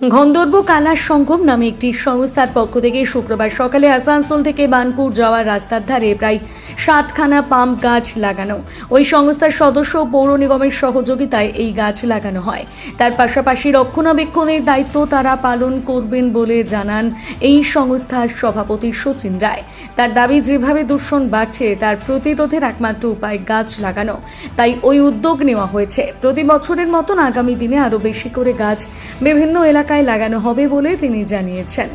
গন্ধর্ব কালা সঙ্গম নামে একটি সংস্থার পক্ষ থেকে শুক্রবার সকালে আসানসোল থেকে বানপুর যাওয়ার রাস্তার ধারে প্রায় ষাটখানা পাম্প গাছ লাগানো। ওই সংস্থার সদস্য পৌর নিগমের সহযোগিতায় এই গাছ লাগানো হয়। তার পাশাপাশি রক্ষণাবেক্ষণের দায়িত্ব তারা পালন করবেন বলে জানান এই সংস্থার সভাপতি সচিন রায়। তার দাবি, যেভাবে দূষণ বাড়ছে, তার প্রতিরোধের একমাত্র উপায় গাছ লাগানো। তাই ওই উদ্যোগ নেওয়া হয়েছে। প্রতি বছরের মতন আগামী দিনে আরও বেশি করে গাছ বিভিন্ন এলাকায় লাগানো হবে বলে তিনি জানিয়েছেন।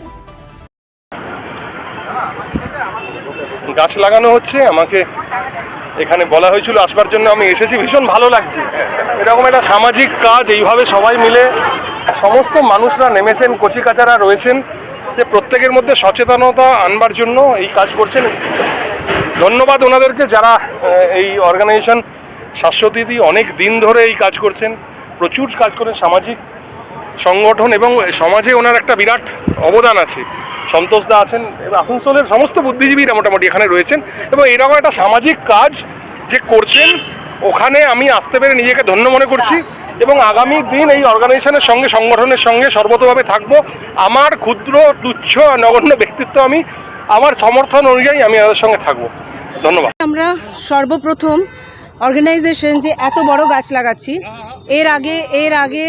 গাছ লাগানো হচ্ছে, আমাকে এখানে বলা হয়েছিল, আসবার জন্য আমি এসেছি, ভীষণ ভালো লাগছে। এরকম একটা সামাজিক কাজ, এইভাবে সবাই মিলে সমস্ত মানুষরা নেমেছেন, কচিকাচারা রয়েছেন, যে প্রত্যেকের মধ্যে সচেতনতা আনবার জন্য এই কাজ করছেন। ধন্যবাদ ওনাদেরকে যারা এই অর্গানাইজেশন শাশ্বতীদি অনেক দিন ধরে এই কাজ করছেন। প্রচুর কাজ করেন সামাজিক সংগঠন এবং সমাজে ওনার একটা বিরাট অবদান আছে। সন্তোষ দা আছেন, আসানসোলের সমস্ত বুদ্ধিজীবীরা মোটামুটি এখানে রয়েছেন এবং এরকম একটা সামাজিক কাজ যে করছেন, ওখানে আমি আসতে পেরে নিজেকে ধন্য মনে করছি এবং আগামী দিন এই অর্গানাইজেশনের সঙ্গে, সংগঠনের সঙ্গে সর্বতভাবে থাকব। আমার ক্ষুদ্র, তুচ্ছ, নগণ্য ব্যক্তিত্ব আমি, আমার সমর্থন অনুযায়ী আমি এদের সঙ্গে থাকব। ধন্যবাদ। আমরা সর্বপ্রথম অর্গানাইজেশন যে এত বড় গাছ লাগাচ্ছি, এর আগে এর আগে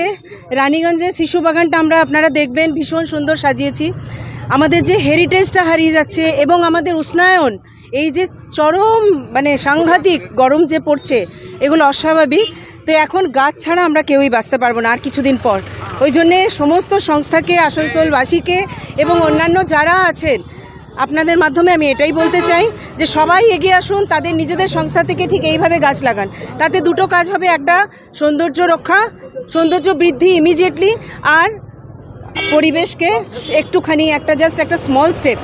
রানীগঞ্জে শিশু বাগানটা আমরা আপনারা দেখবেন, ভীষণ সুন্দর সাজিয়েছি। আমাদের যে হেরিটেজটা হারিয়ে যাচ্ছে এবং আমাদের উষ্ণায়ন, এই যে চরম মানে সাংঘাতিক গরম যে পড়ছে, এগুলো অস্বাভাবিক। তো এখন গাছ ছাড়া আমরা কেউই বাঁচতে পারব না আর কিছুদিন পর। ওই জন্যে সমস্ত সংস্থাকে, আসানসোলবাসীকে এবং অন্যান্য যারা আছেন, আপনাদের মাধ্যমে আমি এটাই বলতে চাই যে সবাই এগিয়ে আসুন, তাদের নিজেদের সংস্থা থেকে ঠিক এইভাবে গাছ লাগান। তাতে দুটো কাজ হবে, একটা সৌন্দর্য রক্ষা সৌন্দর্য বৃদ্ধি ইমিডিয়েটলি আর পরিবেশকে একটুখানি একটা জাস্ট একটা স্মল স্টেপ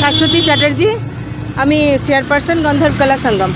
শাশ্বতী চ্যাটার্জি, আমি চেয়ারপারসন গন্ধর্ব কলা সঙ্গম।